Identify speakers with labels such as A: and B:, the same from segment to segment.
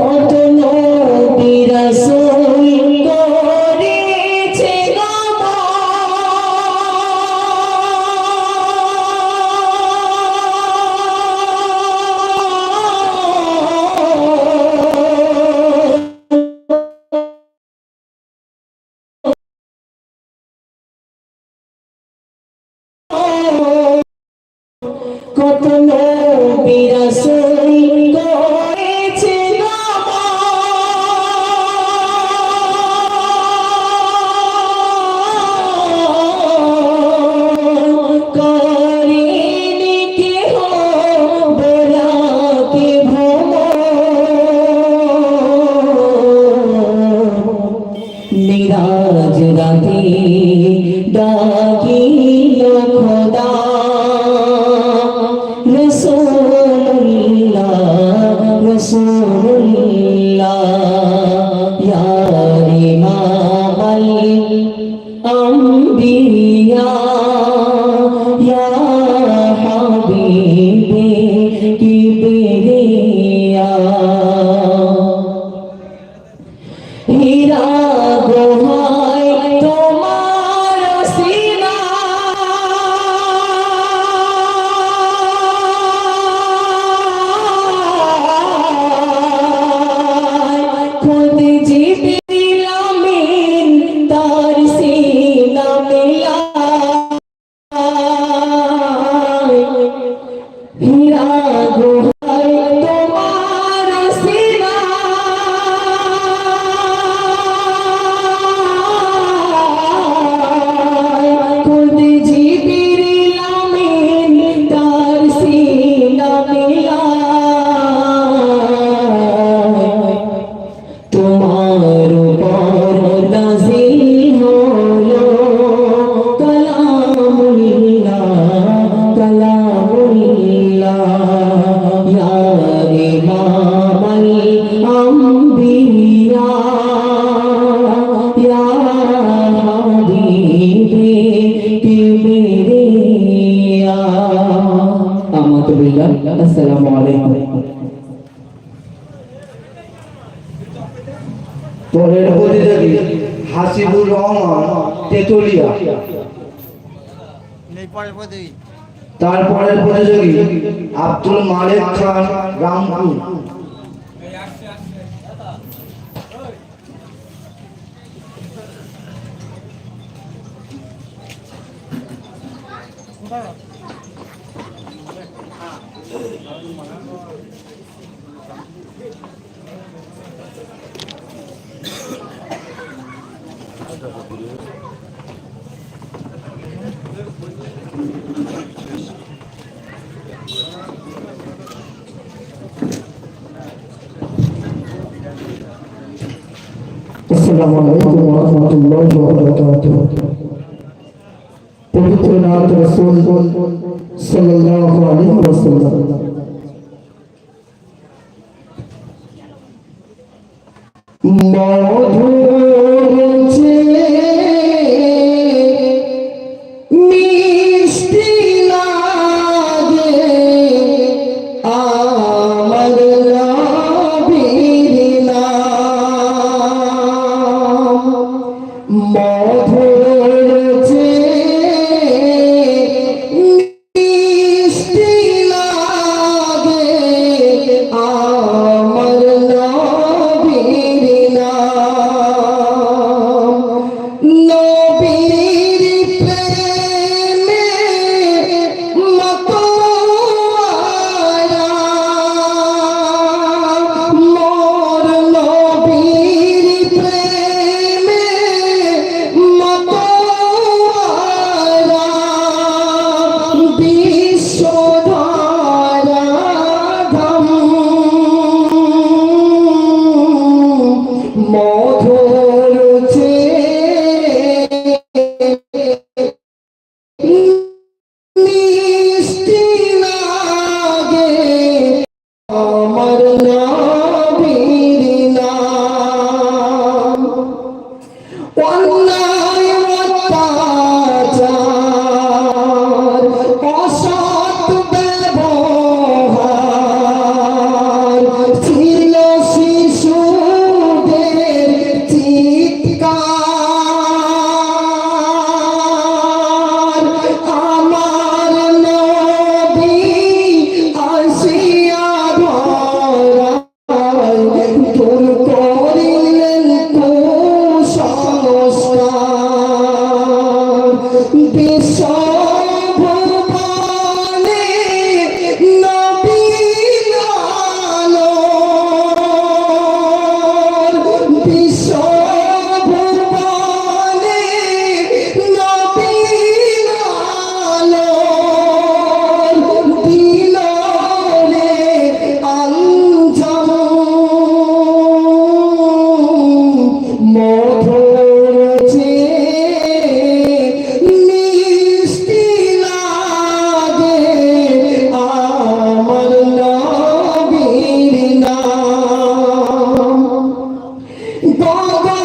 A: সহজ রাতে ডাকি
B: লক্ষ одну. হাসিবুর রহমান তেতুলিয়া। তারপরের প্রতিযোগী আব্দুল মালিক খান রামপুর।
C: السلام عليكم ورحمة الله وبركاته পবিত্র নাথ রসুল সাল্লাল্লাহু আলাইহি ওয়াসাল্লাম বড়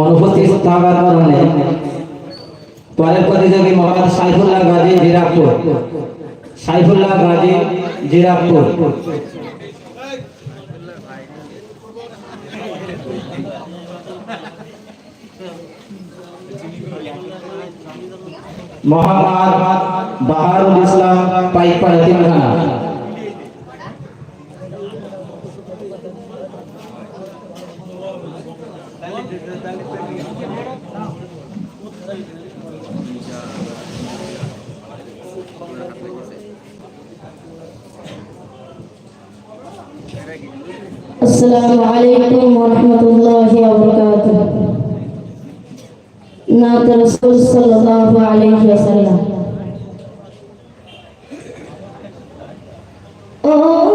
C: অনুপস্থিত থাকার কারণে পরের প্রতিযোগী মোহাম্মদ সাইফুল্লাহ গাজী জিরাপুর সাইফুল্লাহ গাজী জিরাপুর মোহাম্মদ বাহারুল ইসলাম পাইকপাড়া তিনখানা
B: السلام عليكم ورحمة الله وبركاته نات رسول صلى الله عليه وسلم Oh.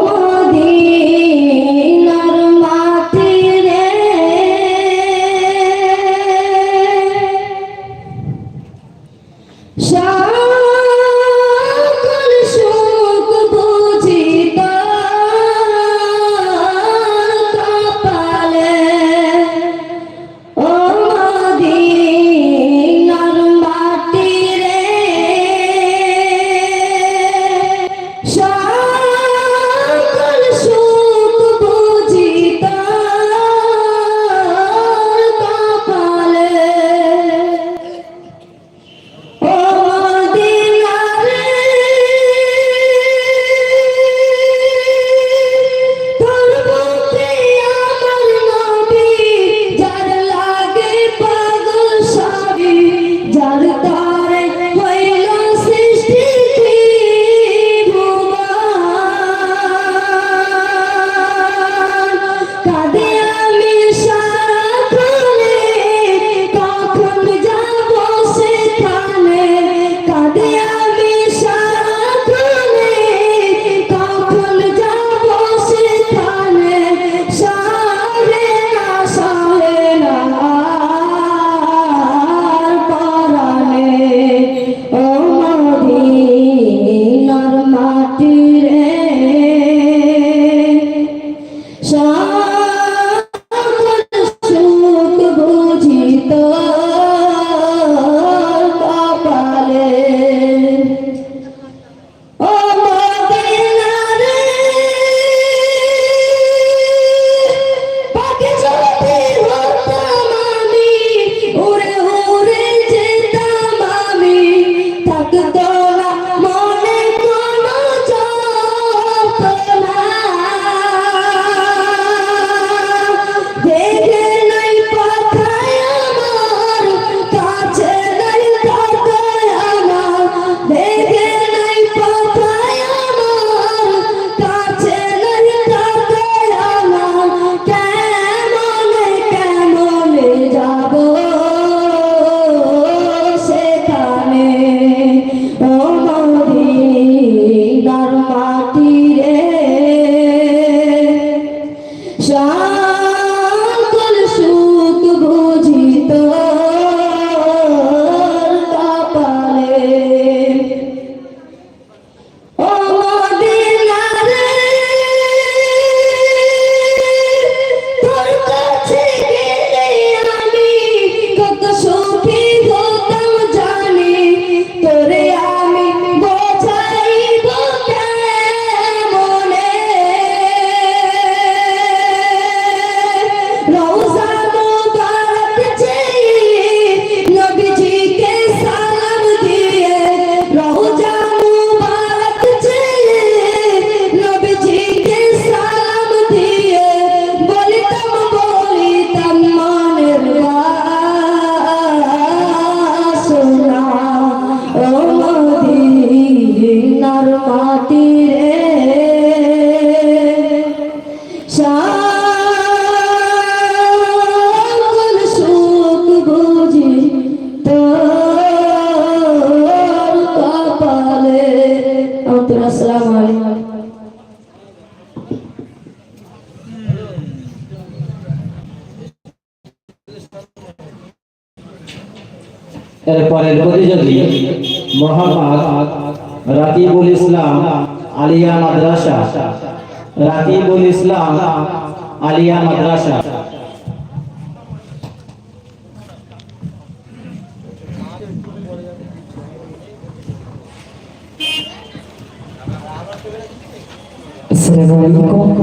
B: Assalamualaikum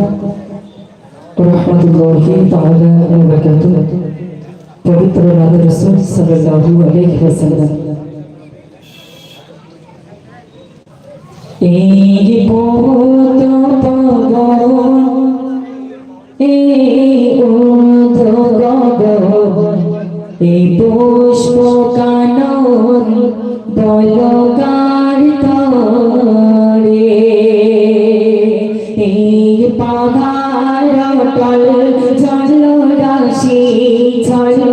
B: warahmatullahi taala wabarakatuh. पवित्रवाद रसूल सल्लल्लाहु अलैहि वसल्लम এই পত পবন ei, উদ্ধ পবন ei, পত পাল চল রাশি চল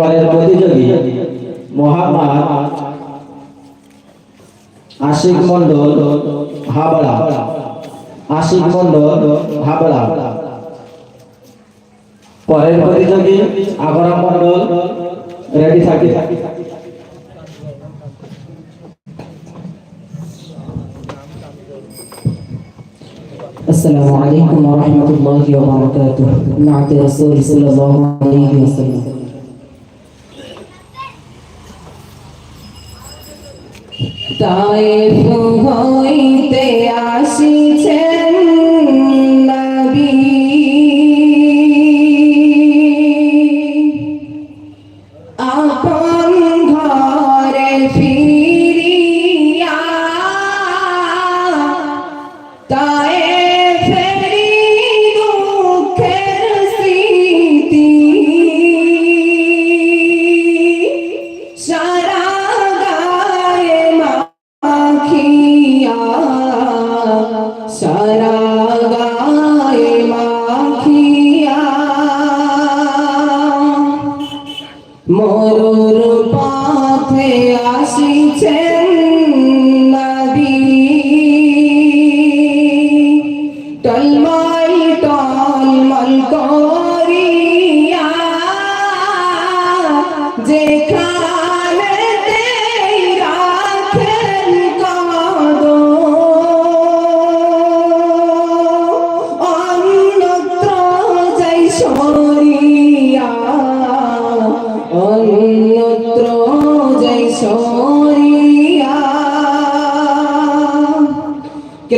D: পরের প্রতিযোগী মোহাম্মদ আশিক মন্ডল হাবড়া আশিক মন্ডল হাবড়া পরের প্রতিযোগী আগরা মন্ডল রেডি থাকি।
B: السلام عليكم ورحمة الله وبركاته مع رسول الله صلى الله عليه وسلم
E: তাই হইতে আসিছেন নবী। আপন ঘরে ফিরিয়া তাই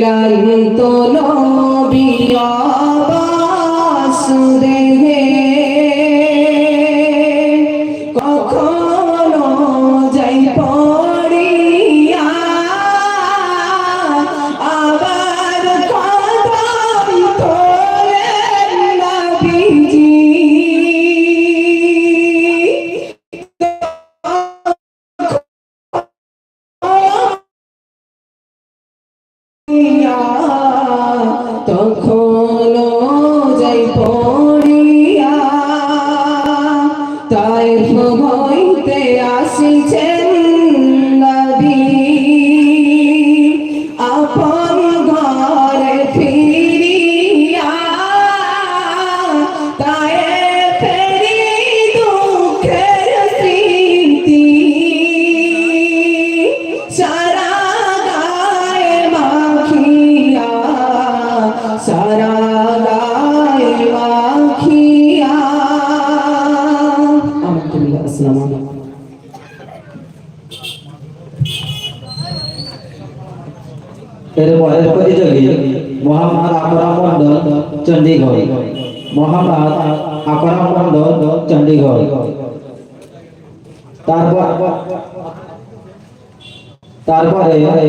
A: ক্লান্ত নবীরা
D: বাসুদে পরে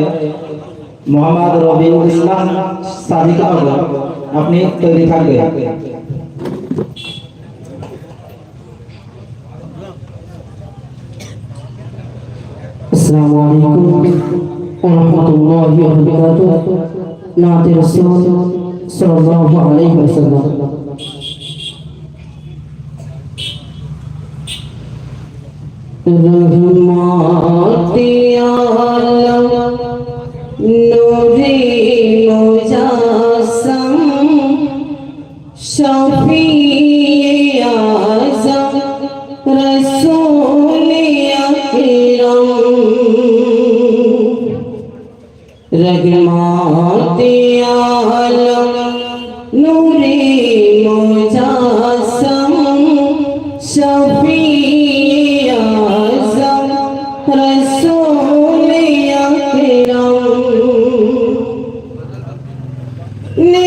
D: মোহাম্মদ রবিউল ইসলাম সাদিক আগর আপনি তৈরি থাকবেন
A: আসসালামু আলাইকুম ورحمة الله وبركاته نعت رسول صلى الله عليه وسلم नी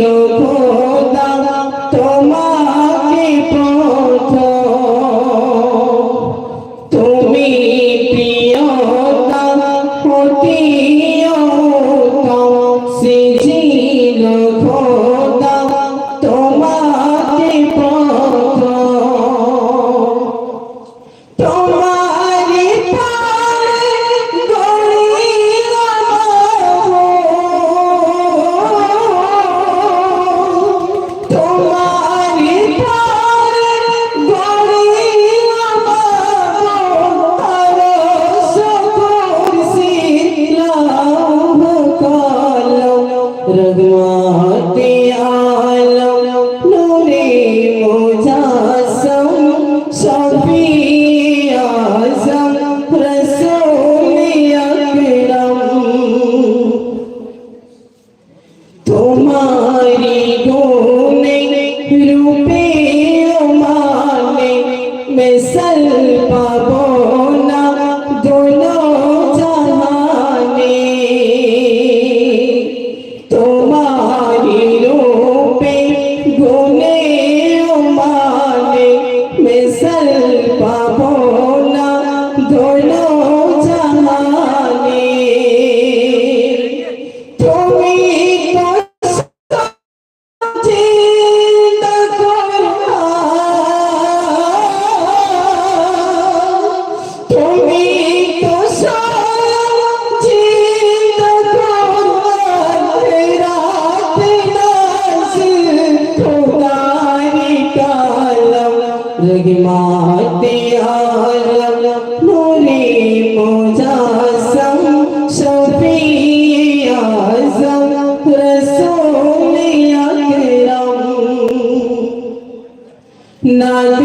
A: Lord. মতে হল মুনি মুজাসম শফি আজম রসূল আকরাম না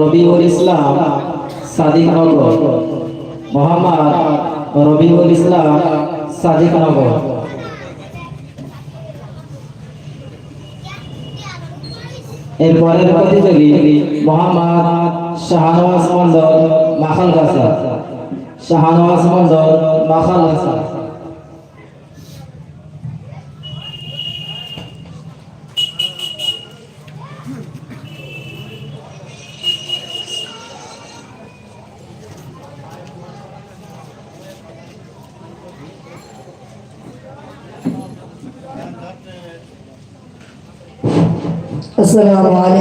D: রবিউল ইসলাম সাদিকনগর। মোহাম্মদ রবিউল ইসলাম সাদিকনগর। এরপরের প্রতিযোগী মোহাম্মদ শাহানওয়াজ মন্ডল মাখাল গাছা। শাহানওয়াজ মন্ডল মাখাল গাছা।
F: والسلام عليكم